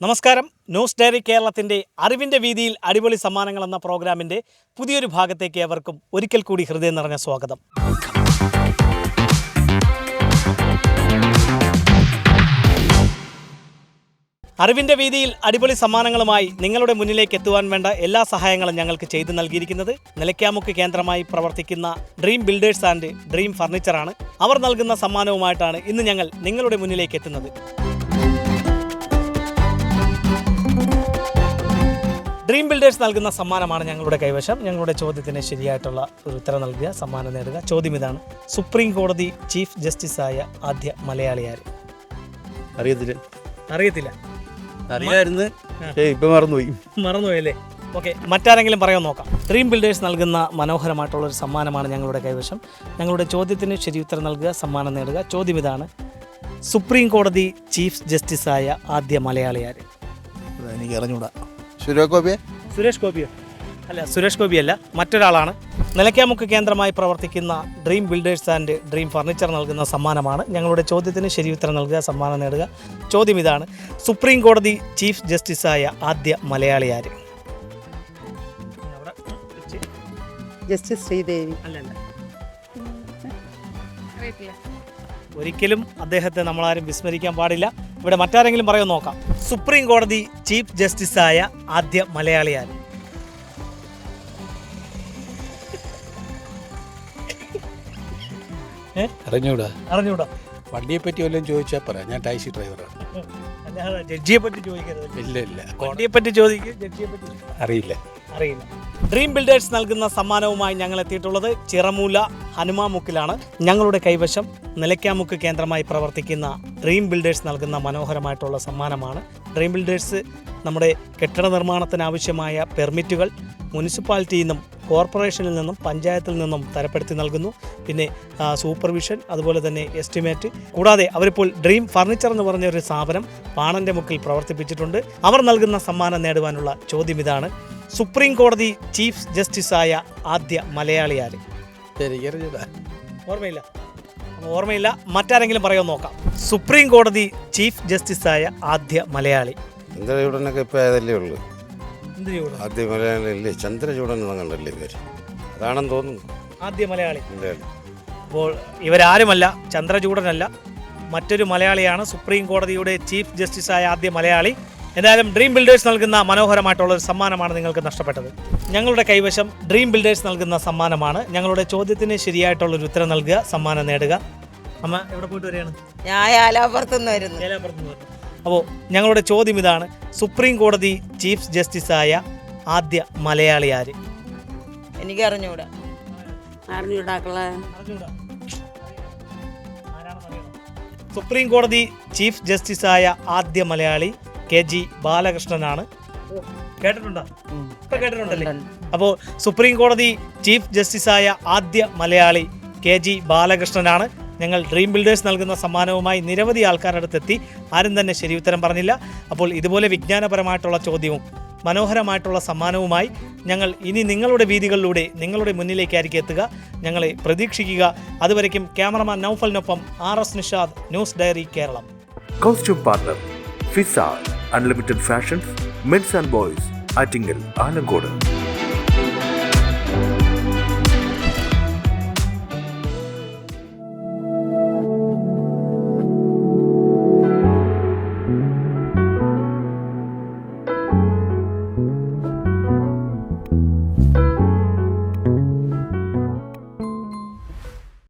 നമസ്കാരം. News diary കേരളത്തിന്റെ അറിവിന്റെ വീതിയിൽ അടിപൊളി സമ്മാനങ്ങൾ എന്ന പ്രോഗ്രാമിന്റെ പുതിയൊരു ഭാഗത്തേക്ക് അവർക്കും ഒരിക്കൽ കൂടി ഹൃദയം നിറഞ്ഞ സ്വാഗതം. അറിവിന്റെ വീതിയിൽ അടിപൊളി സമ്മാനങ്ങളുമായി നിങ്ങളുടെ മുന്നിലേക്ക് എത്തുവാൻ വേണ്ട എല്ലാ സഹായങ്ങളും ഞങ്ങൾക്ക് ചെയ്തു നൽകിയിരിക്കുന്നത് നിലയ്ക്കാമുക്ക് കേന്ദ്രമായി പ്രവർത്തിക്കുന്ന ഡ്രീം ബിൽഡേഴ്സ് ആൻഡ് ഡ്രീം ഫർണിച്ചറാണ് അവർ നൽകുന്ന സമ്മാനവുമായിട്ടാണ് ഇന്ന് ഞങ്ങൾ നിങ്ങളുടെ മുന്നിലേക്ക് എത്തുന്നത്. ബിൽഡേഴ്സ് നൽകുന്ന സമ്മാനമാണ് ഞങ്ങളുടെ കൈവശം. ഞങ്ങളുടെ ചോദ്യത്തിന് ശരിയായിട്ടുള്ള ഒരു ഉത്തരം നൽകുക സമ്മാനം നേടുക. ചോദ്യം ഇതാണ്. സുപ്രീം കോടതി ചീഫ് ജസ്റ്റിസ് ആയ ആദ്യ മലയാളിയാര് അറിയത്തില്ല. അറിയത്തില്ല. അറിയായിരുന്നു. ഇപ്പൊ മറന്നുപോയി. മറന്നുപോയല്ലേ? ഓക്കെ മറ്റാരെങ്കിലും പറയാൻ നോക്കാം. ഡ്രീം ബിൽഡേഴ്സ് നൽകുന്ന മനോഹരമായിട്ടുള്ള ഒരു സമ്മാനമാണ് ഞങ്ങളുടെ കൈവശം. ഞങ്ങളുടെ ചോദ്യത്തിന് ശരി ഉത്തരം നൽകുക സമ്മാനം നേടുക. ചോദ്യം ഇതാണ്. സുപ്രീം കോടതി ചീഫ് ജസ്റ്റിസ് ആയ ആദ്യ മലയാളിയാര് എനിക്ക് അറിഞ്ഞൂടാ. സുരേഷ് സുരേഷ് ഗോപിയോ? അല്ല സുരേഷ് ഗോപിയല്ല മറ്റൊരാളാണ്. നിലയ്ക്കാമുക്ക് കേന്ദ്രമായി പ്രവർത്തിക്കുന്ന dream builders and dream furniture നൽകുന്ന സമ്മാനമാണ്. ഞങ്ങളുടെ ചോദ്യത്തിന് ശരി ഉത്തരം നൽകുക സമ്മാനം നേടുക. ചോദ്യം ഇതാണ്. സുപ്രീം കോടതി ചീഫ് ജസ്റ്റിസായ ആദ്യ മലയാളി ആര്? ജസ്റ്റിസ് ശ്രീദേവി. ഒരിക്കലും അദ്ദേഹത്തെ നമ്മളാരും വിസ്മരിക്കാൻ പാടില്ല. ഇവിടെ മറ്റാരെങ്കിലും പറയുമോ നോക്കാം. സുപ്രീം കോടതി ചീഫ് ജസ്റ്റിസ് ആയ ആദ്യ മലയാളിയാണ് അറിഞ്ഞൂടാ. അറിഞ്ഞൂടാ. വണ്ടിയെ പറ്റി വല്ലതും ചോദിച്ചാൽ പറ. ഞാൻ ടാക്സി ഡ്രൈവറാണ് ജഡ്ജിയെ പറ്റി ചോദിക്കരുത്. ഇല്ല ഇല്ല. വണ്ടിയെ പറ്റി ചോദിക്കും ജഡ്ജിയെ പറ്റി അറിയില്ല. അറിയില്ല. ഡ്രീം ബിൽഡേഴ്സ് നൽകുന്ന സമ്മാനവുമായി ഞങ്ങൾ എത്തിയിട്ടുള്ളത് ചിറമൂല ഹനുമാമുക്കിലാണ് ഞങ്ങളുടെ കൈവശം നിലയ്ക്കാമുക്ക് കേന്ദ്രമായി പ്രവർത്തിക്കുന്ന ഡ്രീം ബിൽഡേഴ്സ് നൽകുന്ന മനോഹരമായിട്ടുള്ള സമ്മാനമാണ്. ഡ്രീം ബിൽഡേഴ്സ് നമ്മുടെ കെട്ടിട നിർമ്മാണത്തിനാവശ്യമായ പെർമിറ്റുകൾ മുനിസിപ്പാലിറ്റിയിൽ നിന്നും കോർപ്പറേഷനിൽ നിന്നും പഞ്ചായത്തിൽ നിന്നും തരപ്പെടുത്തി നൽകുന്നു. പിന്നെ സൂപ്പർവിഷൻ അതുപോലെ തന്നെ എസ്റ്റിമേറ്റ്. കൂടാതെ അവരിപ്പോൾ ഡ്രീം ഫർണിച്ചർ എന്ന് പറഞ്ഞ ഒരു സ്ഥാപനം പാണന്റെ മുക്കിൽ പ്രവർത്തിപ്പിച്ചിട്ടുണ്ട്. അവർ നൽകുന്ന സമ്മാനം നേടുവാനുള്ള ചോദ്യം ഇതാണ്. സുപ്രീം കോടതി ചീഫ് ജസ്റ്റിസായ ആദ്യ മലയാളിയാര്? ഓർമ്മയില്ല. ഓർമ്മയില്ല. മറ്റാരെങ്കിലും പറയാൻ നോക്കാം. സുപ്രീം കോടതി ചീഫ് ജസ്റ്റിസായ ആദ്യ മലയാളി. ചന്ദ്രചൂടനൊക്കെ ഇപ്പൊ ഏതല്ലേ ഉള്ളു? ആദ്യ മലയാളിയല്ലേ? ചന്ദ്രചൂടൻ കണ്ടല്ലേ പേര് അതാണെന്ന് തോന്നുന്നു. ആദ്യ മലയാളി? അപ്പോൾ ഇവരാരുമല്ല ചന്ദ്രചൂടനല്ല മറ്റൊരു മലയാളിയാണ് സുപ്രീം കോടതിയുടെ ചീഫ് ആയ ആദ്യ മലയാളി. എന്തായാലും ഡ്രീം ബിൽഡേഴ്സ് നൽകുന്ന മനോഹരമായിട്ടുള്ള ഒരു സമ്മാനമാണ് നിങ്ങൾക്ക് നഷ്ടപ്പെട്ടത്. ഞങ്ങളുടെ കൈവശം ഡ്രീം ബിൽഡേഴ്സ് നൽകുന്ന സമ്മാനമാണ്. ഞങ്ങളുടെ ചോദ്യത്തിന് ശരിയായിട്ടുള്ള ഒരു ഉത്തരം നൽകുക സമ്മാനം നേടുക. അമ്മ എവിടെ പോയിട്ട് വരികയാണ്? ഞാൻ വരുന്നു. അപ്പോൾ ഞങ്ങളുടെ ചോദ്യം ഇതാണ് സുപ്രീം കോടതി ചീഫ് ആയ ആദ്യ മലയാളി ആര്? എനിക്ക് അറിഞ്ഞൂടാ അറിഞ്ഞൂടാക്കളെ സുപ്രീം കോടതി ചീഫ് ആയ ആദ്യ മലയാളി കെ ജി ബാലകൃഷ്ണനാണ്. കേട്ടിട്ടുണ്ടോ? ഇപ്പൊ കേട്ടിട്ടുണ്ടല്ലേ? അപ്പോൾ സുപ്രീം കോടതി ചീഫ് ജസ്റ്റിസായ ആദ്യ മലയാളി കെ ജി ബാലകൃഷ്ണനാണ്. ഞങ്ങൾ ഡ്രീം ബിൽഡേഴ്സ് നൽകുന്ന സമ്മാനവുമായി നിരവധി ആൾക്കാരുടെ അടുത്തെത്തി ആരും തന്നെ ശരി ഉത്തരം പറഞ്ഞില്ല. അപ്പോൾ ഇതുപോലെ വിജ്ഞാനപരമായിട്ടുള്ള ചോദ്യവും മനോഹരമായിട്ടുള്ള സമ്മാനവുമായി ഞങ്ങൾ ഇനി നിങ്ങളുടെ വീതികളിലൂടെ നിങ്ങളുടെ മുന്നിലേക്കായിരിക്കും എത്തുക. ഞങ്ങളെ പ്രതീക്ഷിക്കുക. അതുവരയ്ക്കും cameraman നൌഫലിനൊപ്പം R S Nishad news diary Keralam. Costume partner Fisa Unlimited Fashions Men's and Boys Attingal Alangodu